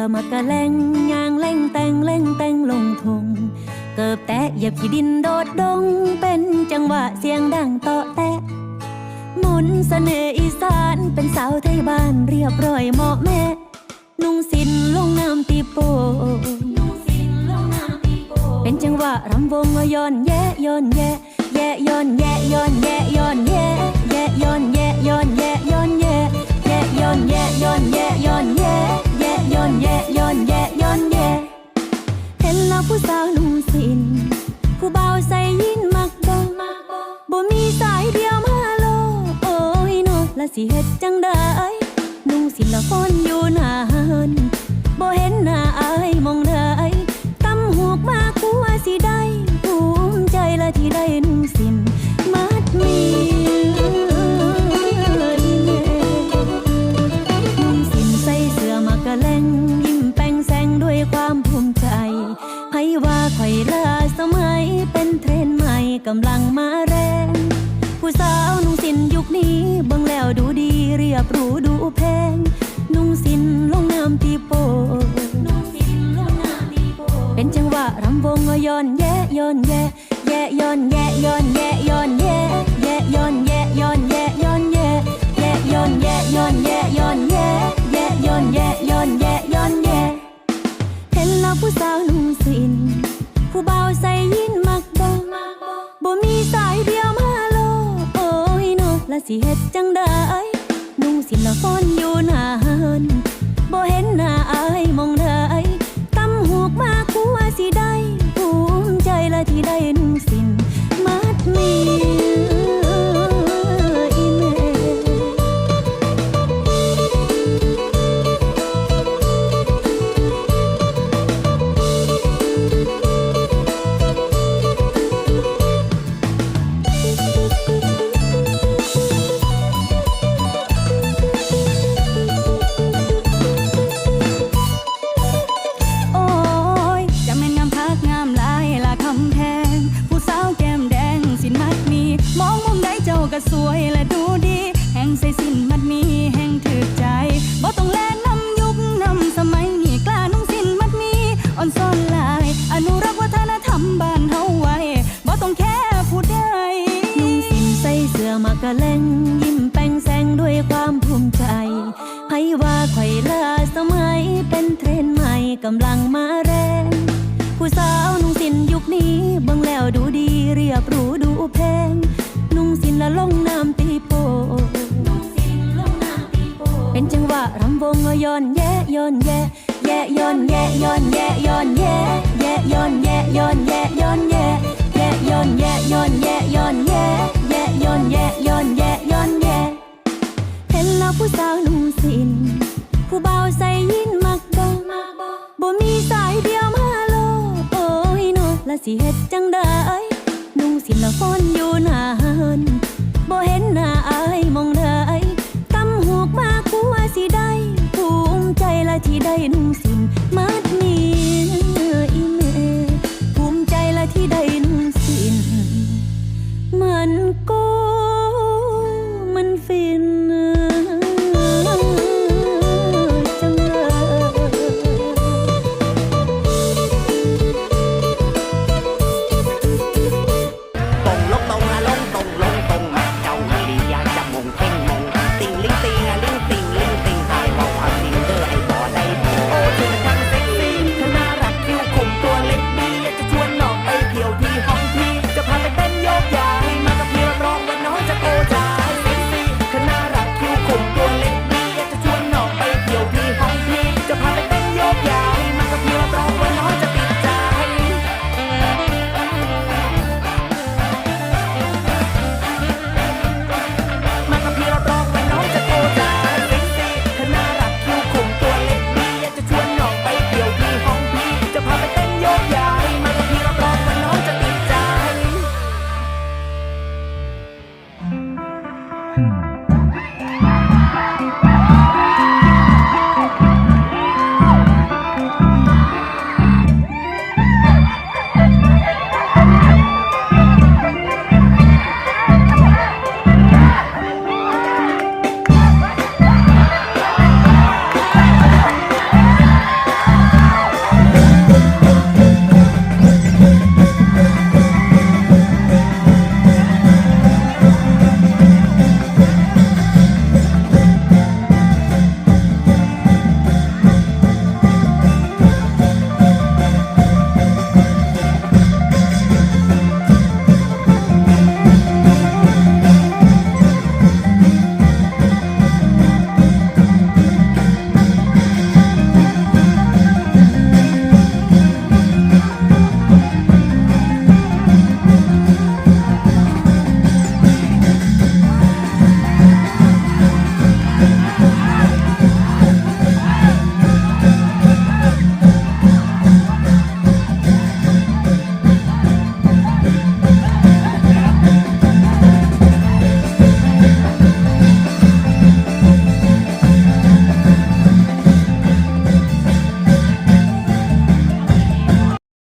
อมากะแลงยางเล่งแตงเล่งแตงลงทง เกิบแตะเหยียบขี้ดินโดดดง เป็นจังหวะเสียงดังเตาะแตะหมุนเสน่ห์อีสานเป็นสาวไทยบ้านเรียบร้อยเหมาะแม่ นุ่งสินลงน้ำตีโปเป็นจังหวะรำวงย้อนแยะย้อนแยะแยะย้อนแยะย้อนแยะย้อนแยะแย สิเฮ็ดจังได้นุ่งสินละคนอยู่นานบ่เห็นหน้าอายมองได้ตำหูกมากกูว่าสิได้ภูมิใจละที่ได้นุ่งสินมัดมีนุ่งสินใส่เสื้อมากระแลงยิ้มแป้งแซงด้วยความภูมิใจให้ว่าข่อยลาสมัยเป็นเทรนใหม่กำลังมา ผู้สาวนุ่งสินยุคนี้เบิ่งแล้วดูดีเรียบหรูดูแพง นุ่งสินลงน้ำตีโปเป็นจังหวะรำวงย้อนแยะย้อน สิเฮ็ดจังได้นุ่งสิละคนอยู่หนานบ่เห็นหน้าอายมองได้ตำหูกมาคู่ว่าสิได้ภูมิใจละที่ได้นุ่ง กะแลงยิ้มแป้งแซงด้วยความภูมิใจให้ว่าข่ลาสมัยเป็นเทรนใหม่กำลังมาแรง ผู้สาวนุ่งสินยุคนี้บิ่งแล้วดูดีเรียบรู้ดูแพง นุ่งสินละลงน้ำตีโปเป็นจังหวะรำวงย้อนแยะย้อนแยะแยะย้อนแยะย้อนแยะย้อนแย่